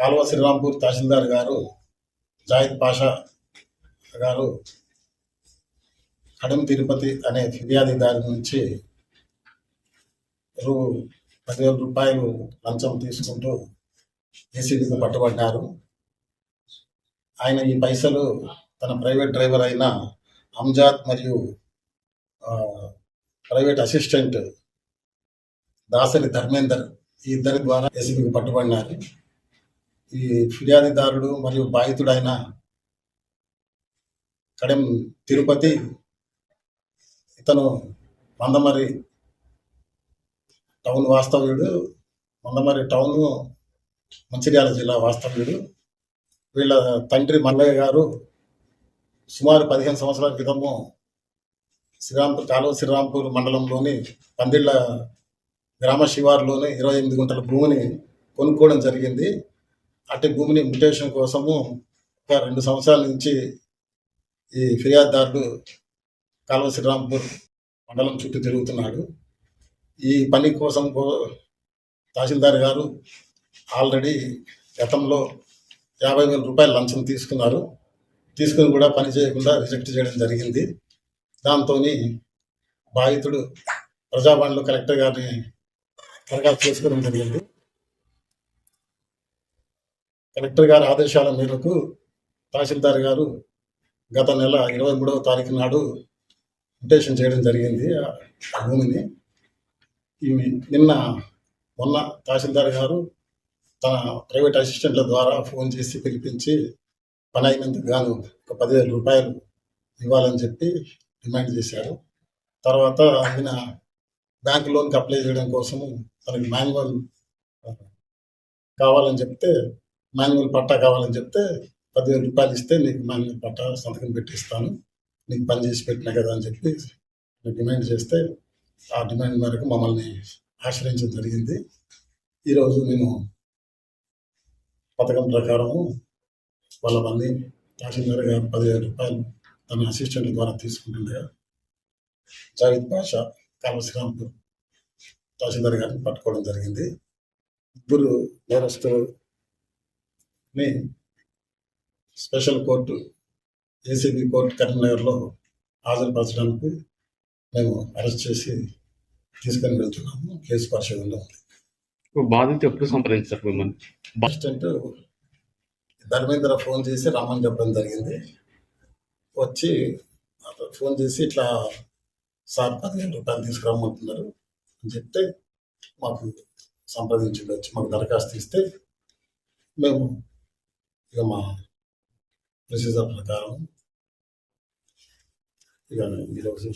కాలువ శ్రీరాంపూర్ తహసీల్దార్ గారు జాయిద్ పాషా గారు కడం తిరుపతి అనే ఫిర్యాదుదారు నుంచి రూ పదివేల రూపాయలు లంచం తీసుకుంటూ ఏసీబీకి పట్టుబడ్డారు. ఆయన ఈ పైసలు తన ప్రైవేట్ డ్రైవర్ అయిన అంజాద్ మరియు ప్రైవేట్ అసిస్టెంట్ దాసరి ధర్మేందర్ ఈ ఇద్దరి ద్వారా ఏసీబీకి పట్టుబడినారు. ఈ ఫిర్యాదుదారుడు మరియు బాధితుడైన కడెం తిరుపతి ఇతను మందమరి టౌన్ వాస్తవ్యుడు. మందమరి టౌన్ మంచిర్యాల జిల్లా వాస్తవ్యుడు. వీళ్ళ తండ్రి మల్లయ్య గారు సుమారు పదిహేను సంవత్సరాల క్రితము శ్రీరాంపూర్ కాలువ శ్రీరాంపూర్ మండలంలోని పందిళ్ళ గ్రామ శివారులోని ఇరవై ఎనిమిది గుంటల భూమిని కొనుక్కోవడం జరిగింది. అట్టి భూమిని మ్యుటేషన్ కోసము ఒక రెండు సంవత్సరాల నుంచి ఈ ఫిర్యాదుదారుడు కాలువ శ్రీరాంపూర్ మండలం చుట్టూ తిరుగుతున్నాడు. ఈ పని కోసం తహసీల్దార్ గారు ఆల్రెడీ గతంలో యాభై వేల రూపాయలు లంచం తీసుకున్నారు. తీసుకుని కూడా పని చేయకుండా రిజెక్ట్ చేయడం జరిగింది. దాంతో బాధితుడు ప్రజాభవన్లో కలెక్టర్ గారిని దరఖాస్తు చేసుకోవడం జరిగింది. కలెక్టర్ గారి ఆదేశాల మేరకు తహసీల్దార్ గారు గత నెల ఇరవై మూడవ తారీఖు నాడు మ్యుటేషన్ చేయడం జరిగింది ఆ భూమిని. ఈమె నిన్న మొన్న తహసీల్దార్ గారు తన ప్రైవేట్ అసిస్టెంట్ల ద్వారా ఫోన్ చేసి పిలిపించి పని అయినందుకు గాను ఒక పదివేల రూపాయలు ఇవ్వాలని చెప్పి డిమాండ్ చేశారు. తర్వాత ఆయన బ్యాంక్ లోన్కి అప్లై చేయడం కోసము తనకి మాన్యువల్ కావాలని చెప్తే మాన్యువల్ పట్టా కావాలని చెప్తే పదివేల రూపాయలు ఇస్తే నీకు మాన్యువల్ పట్టా సంతకం పెట్టిస్తాను. నీకు పని చేసి పెట్టినా కదా అని చెప్పి డిమాండ్ చేస్తే ఆ డిమాండ్ మేరకు మమ్మల్ని ఆశ్రయించడం జరిగింది. ఈరోజు మేము పథకం ప్రకారము వాళ్ళవన్నీ తహసీల్దార్ గారు పదివేల రూపాయలు తన అసిస్టెంట్ ద్వారా తీసుకుంటుండగా జావేద్ బాషా కామశ్రీరాంపూర్ తహసీల్దార్ గారిని పట్టుకోవడం జరిగింది. ముగ్గురు నేరస్తుని స్పెషల్ కోర్టు ఏసీబీ కోర్టు కరీంనగర్లో హాజరుపరచడానికి మేము అరెస్ట్ చేసి తీసుకొని వెళ్తున్నాము. కేసు పరిశోధనలో ఉంది. బాధితులు ఎప్పుడు సంప్రదించారు మిమ్మల్ని? అసిస్టెంట్ ధర్మేంద్ర ఫోన్ చేసి రమ్మని చెప్పడం జరిగింది. వచ్చి ఫోన్ చేసి ఇట్లా సార్ పదిహేను రూపాయలు తీసుకురమ్మంటున్నారు అని చెప్తే మాకు సంప్రదించింది వచ్చి మాకు దరఖాస్తు ఇస్తే మేము ఇక మా ప్రొసీజర్ ప్రకారం ఇక ఈరోజు